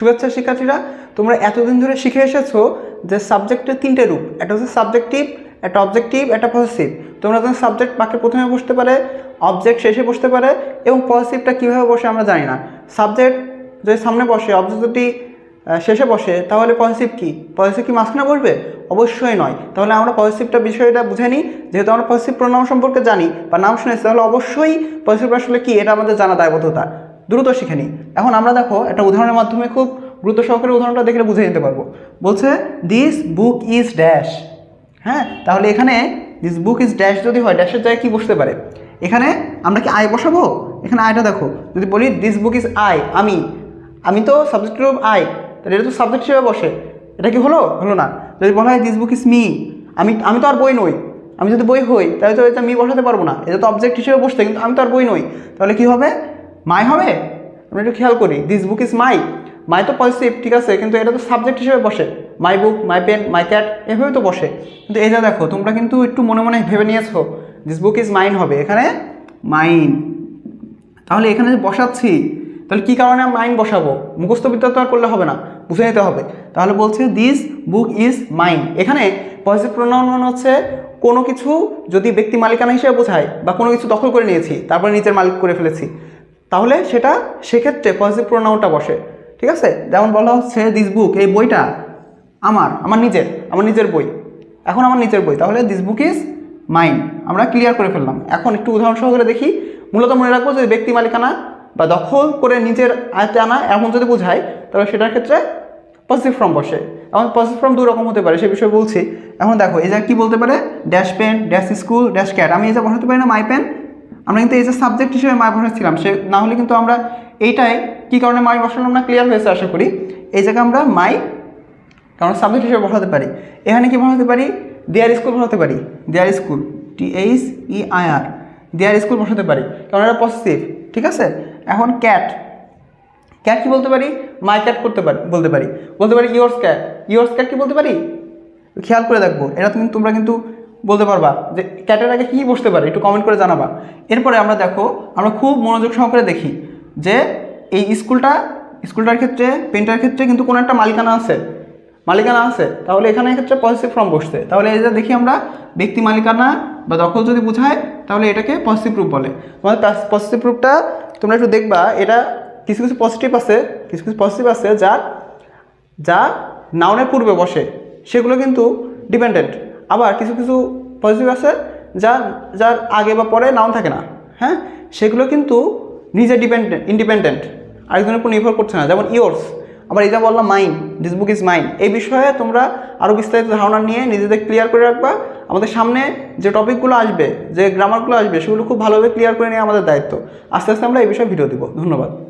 শুভেচ্ছা শিক্ষার্থীরা, তোমরা এতদিন ধরে শিখে এসেছ যে সাবজেক্টের তিনটে রূপ। একটা হচ্ছে সাবজেক্টিভ একটা অবজেক্টিভ একটা পজিটিভ তোমরা যখন সাবজেক্ট বাক্যে প্রথমে বসতে পারে অবজেক্ট শেষে বসতে পারে এবং পজিটিভটা কীভাবে বসে আমরা জানি না। সাবজেক্ট যদি সামনে বসে অবজেক্ট যদি শেষে বসে, তাহলে পজিটিভ কি? পজিটিভ কি মাঝখানে বসবে? অবশ্যই নয়। তাহলে আমরা পজিটিভটা বিষয়টা বুঝে নিই। যেহেতু আমরা পজিটিভ প্রণাম সম্পর্কে জানি বা নাম শুনেছি, তাহলে অবশ্যই পজিটিভ আসলে কি? এটা আমাদের জানা দায়বদ্ধতা। দ্রুত শিখে নিই। এখন আমরা দেখো একটা উদাহরণের মাধ্যমে খুব গুরুত্ব সহকারে উদাহরণটা দেখলে বুঝে নিতে পারব। বলছে দিস বুক ইজ ড্যাশ হ্যাঁ তাহলে এখানে দিস বুক ইজ ড্যাশ যদি হয় ড্যাশের জায়গায় কী বসতে পারে? এখানে আমরা কি আয় বসাবো? এখানে আয়টা দেখো, যদি বলি দিস বুক ইজ আই আমি। আমি তো সাবজেক্ট অফ আই তাহলে এটা তো সাবজেক্ট হিসেবে বসে। এটা কি হলো? হলো না। যদি বলা হয় দিস বুক ইজ মি আমি আমি তো আর বই নই। আমি যদি বই হই, তাহলে তো এটা মি বসাতে পারব না। এটা তো অবজেক্ট হিসেবে বসতে, কিন্তু আমি তো আর বই নই। তাহলে কি হবে? মাই হবে? আমরা একটু খেয়াল করি দিস বুক ইজ মাই মাই তো পজিটিভ ঠিক আছে, কিন্তু এটা তো সাবজেক্ট হিসেবে বসে। মাই বুক মাই পেন মাই ক্যাট এভাবে তো বসে। কিন্তু যা দেখো, তোমরা কিন্তু একটু মনে মনে ভেবে নিয়েছো দিস বুক ইজ মাইন হবে। এখানে মাইন তাহলে এখানে বসাচ্ছি, তাহলে কী কারণে মাইন বসাবো? মুখস্থ বিদ্যা তো আর করলে হবে না, বুঝে নিতে হবে। তাহলে বলছে দিস বুক ইজ মাইন এখানে পজিটিভ মানে হচ্ছে, কোনো কিছু যদি ব্যক্তি মালিকানা হিসেবে বোঝায়, বা কোনো কিছু দখল করে নিয়েছি, তারপরে নিজের মালিক করে ফেলেছি। তাহলে সেটা সেক্ষেত্রে পজিটিভ প্রোনাউনটা বসে, ঠিক আছে? যেমন বলা হচ্ছে দিস বুক এই বইটা আমার আমার নিজের আমার নিজের বই। এখন আমার নিজের বই, তাহলে দিস বুক ইজ মাইন আমরা ক্লিয়ার করে ফেললাম। এখন একটু উদাহরণ সহকারে দেখি। মূলত মনে রাখব যদি ব্যক্তি মালিকানা বা দখল করে নিজের আয়তে আনা এমন যদি বোঝায় তাহলে সেটার ক্ষেত্রে পজিটিভ ফর্ম বসে। এখন পজিটিভ ফর্ম দু রকম হতে পারে, সে বিষয়ে বলছি। এখন দেখো, এই যা কী বলতে পারে? Dash pen dash school dash cat আমি এই যে বসাতে পারি না মাই পেন আমরা কিন্তু এই যে সাবজেক্ট হিসেবে মাই বসাচ্ছিলাম সে না হলে কিন্তু আমরা এইটাই কী কারণে মাই বসালাম না ক্লিয়ার হয়েছে আশা করি? এই জায়গায় আমরা মাই কারণ সাবজেক্ট হিসেবে বসাতে পারি। এখানে কি বসাতে পারি? দেয়ার স্কুল বসাতে পারি। Their school T H E I R their school বসাতে পারি। কারণ এটা পজিটিভ ঠিক আছে? এখন ক্যাট ক্যাট কি বলতে পারি? মাই ক্যাট করতে পারি, বলতে পারি। বলতে পারি ইয়োর্স ক্যাট ইয়োর্স ক্যাট কি বলতে পারি? খেয়াল করে দেখব। এটা তুমি, তোমরা কিন্তু বলতে পারবা যে ক্যাটের আগে কী বসতে পারে, একটু কমেন্ট করে জানাবা। এরপরে আমরা দেখো, আমরা খুব মনোযোগ সহকারে দেখি যে এই স্কুলটা, স্কুলটার ক্ষেত্রে, পেন্টার ক্ষেত্রে কিন্তু কোনো একটা মালিকানা আছে। মালিকানা আছে, তাহলে এখানে ক্ষেত্রে পজিটিভ ফর্ম বসছে। তাহলে যে দেখি আমরা, ব্যক্তি মালিকানা বা দখল যদি বোঝায়, তাহলে এটাকে পজিটিভ রূপ বলে। তোমাদের পজিটিভ রূপটা তোমরা একটু দেখবা, এটা কিছু কিছু পজিটিভ আছে, কিছু কিছু পজিটিভ আছে যার যা নাউনের পূর্বে বসে, সেগুলো কিন্তু ডিপেন্ডেন্ট আবার কিছু কিছু পজিটিভ আছে যা, যার আগে বা পরে নাউন থাকে না। হ্যাঁ? সেগুলো কিন্তু নিজে ডিপেন্ডেন্ট ইন্ডিপেন্ডেন্ট আরেকজনের উপর নির্ভর করছে না। যেমন ইয়োর্স আবার এই যা বললাম mine this book is mine এই বিষয়ে তোমরা আরও বিস্তারিত ধারণা নিয়ে নিজেদের ক্লিয়ার করে রাখবা। আমাদের সামনে যে টপিকগুলো আসবে, যে গ্রামারগুলো আসবে, সেগুলো খুব ভালোভাবে ক্লিয়ার করে নেওয়া আমাদের দায়িত্ব। আস্তে আস্তে আমরা এই বিষয়ে ভিডিও দিব। ধন্যবাদ।